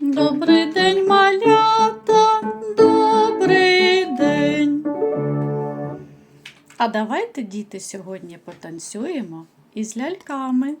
Добрий день, малята, добрий день. А давайте, діти, сьогодні потанцюємо із ляльками.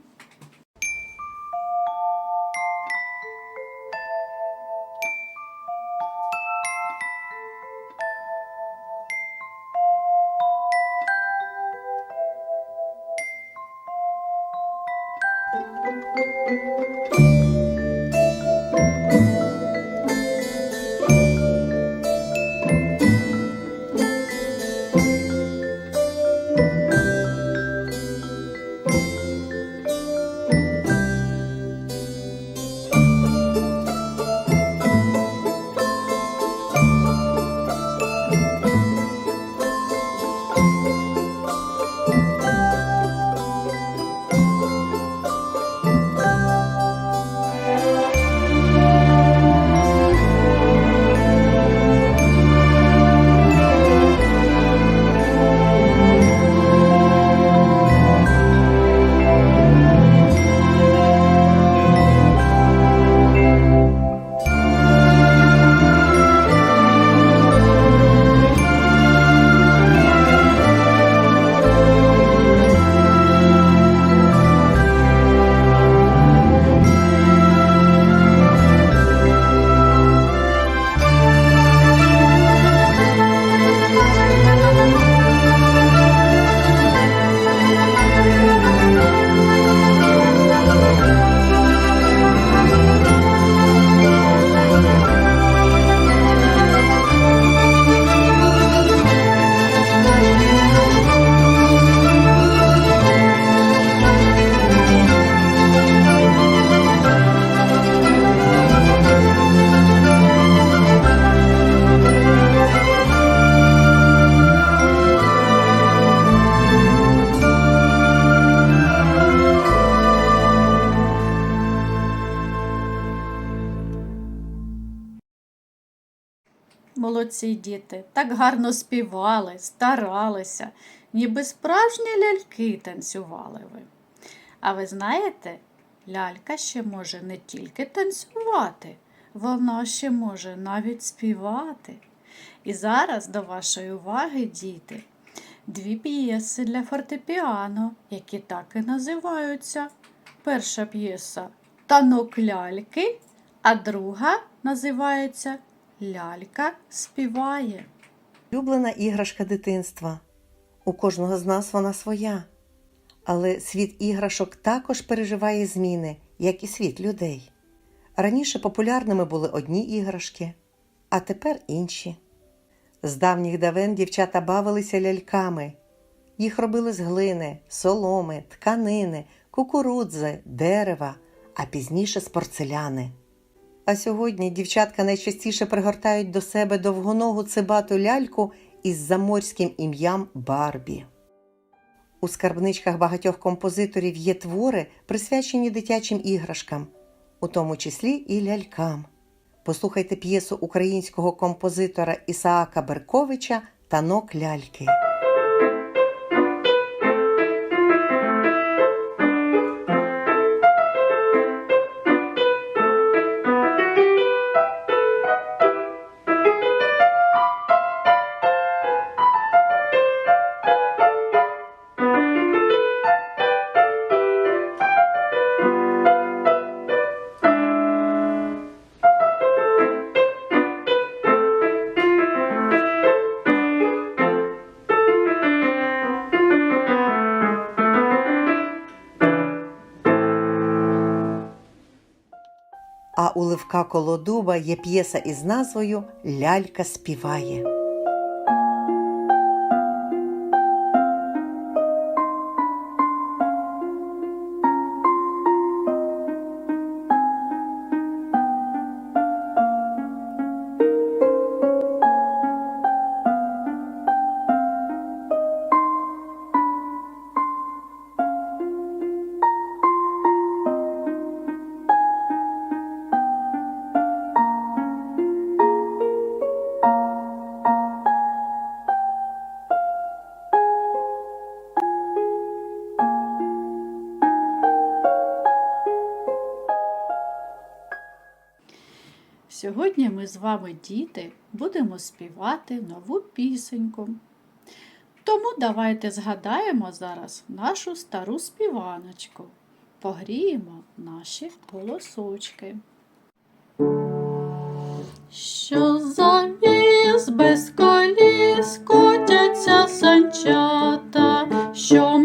Молодці діти, так гарно співали, старалися, ніби справжні ляльки танцювали ви. А ви знаєте, лялька ще може не тільки танцювати, вона ще може навіть співати. І зараз до вашої уваги, діти, дві п'єси для фортепіано, які так і називаються. Перша п'єса Танок ляльки, а друга називається Лялька співає. Улюблена іграшка дитинства. У кожного з нас вона своя. Але світ іграшок також переживає зміни, як і світ людей. Раніше популярними були одні іграшки, а тепер інші. З давніх давен дівчата бавилися ляльками. Їх робили з глини, соломи, тканини, кукурудзи, дерева, а пізніше з порцеляни. А сьогодні дівчатка найчастіше пригортають до себе довгоногу цибату ляльку із заморським ім'ям Барбі. У скарбничках багатьох композиторів є твори, присвячені дитячим іграшкам, у тому числі і лялькам. Послухайте п'єсу українського композитора Ісаака Берковича Танок ляльки. У Левка Колодуба є п'єса із назвою Лялька співає. Сьогодні ми з вами, діти, будемо співати нову пісеньку. Тому давайте згадаємо зараз нашу стару співаночку. Погріємо наші голосочки. Що завіз без коліс котяться санчата, що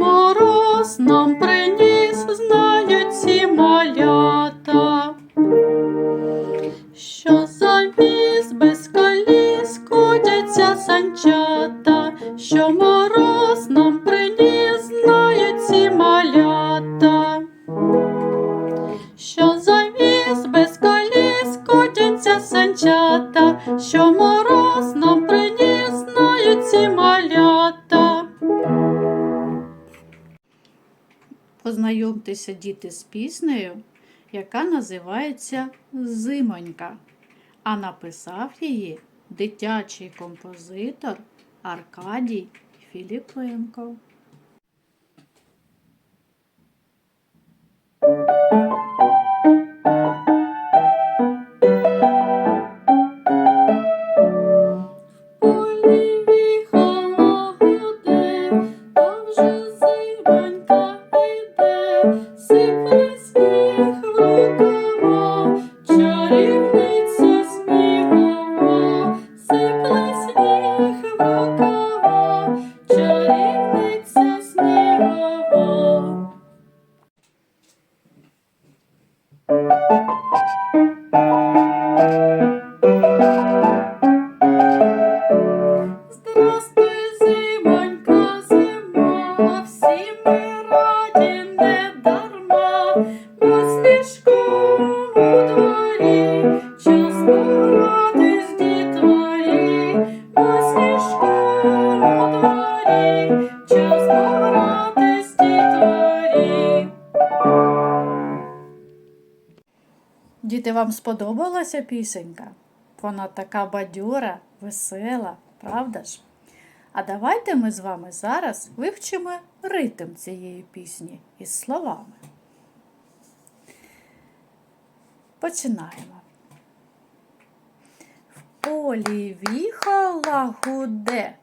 завіз без коліс котяться санчата, що мороз нам приніс, знають ці малята. Познайомтеся, діти, з піснею, яка називається Зимонька, а написав її дитячий композитор Аркадій Філіпенко. Діти, вам сподобалася пісенька? Вона така бадьора, весела, правда ж? А давайте ми з вами зараз вивчимо ритм цієї пісні із словами. Починаємо. В полі віхала гуде,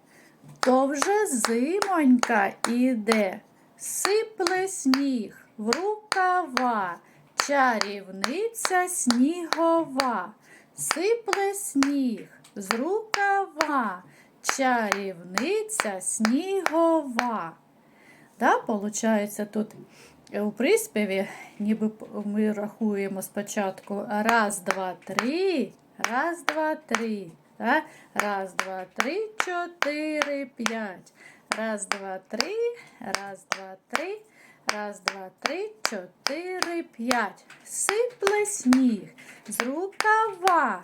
то вже зимонька іде, сипле сніг в рукава, чарівниця снігова, сипле сніг з рукава, чарівниця снігова. Да, получається тут е, у приспіві, ніби ми рахуємо спочатку раз, два, три, раз, два, три. Да? Раз, два, три, чотири, п'ять. Раз, два, три, раз, два, три, раз, два, три, чотири, п'ять. Сипле сніг з рукава,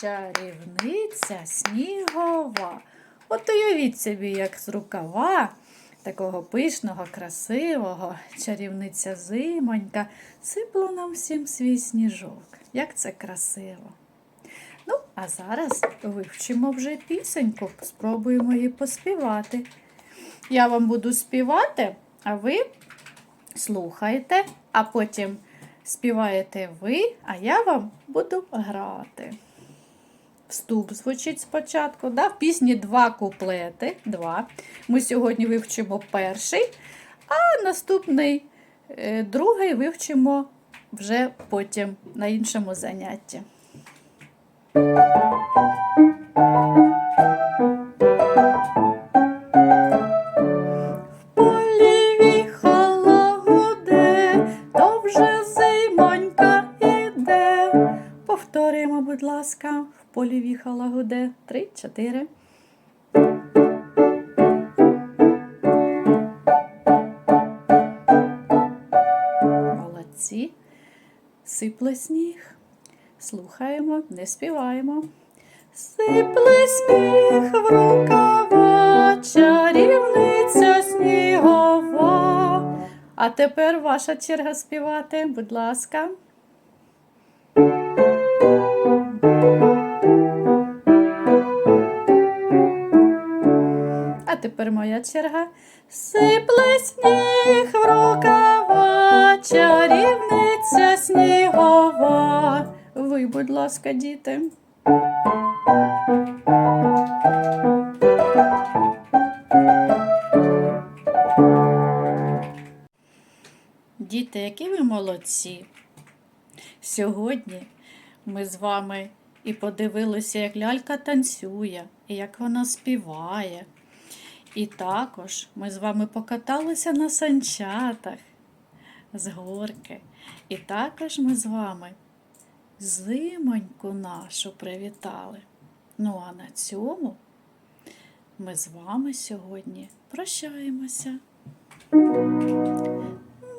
чарівниця снігова. От уявіть собі, як з рукава такого пишного, красивого, чарівниця зимонька, сипло нам всім свій сніжок. Як це красиво! Ну, а зараз вивчимо вже пісеньку, спробуємо її поспівати. Я вам буду співати, а ви слухаєте, а потім співаєте ви, а я вам буду грати. Вступ звучить спочатку. Да? В пісні два куплети. Два. Ми сьогодні вивчимо перший, а наступний е, другий вивчимо вже потім на іншому занятті. полі гуде. Три, чотири. Молодці. Сипле сніг. Слухаємо, не співаємо. Сипле сніг в рукава, чарівниця снігова. А тепер ваша черга співати, будь ласка. Тепер моя черга. Сипле сніг в рукава, чарівниця снігова. ви, будь ласка, діти. Діти, які ви молодці. Сьогодні ми з вами і подивилися, як лялька танцює, і як вона співає. І також ми з вами покаталися на санчатах з горки. І також ми з вами зимоньку нашу привітали. Ну а на цьому ми з вами сьогодні прощаємося.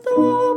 До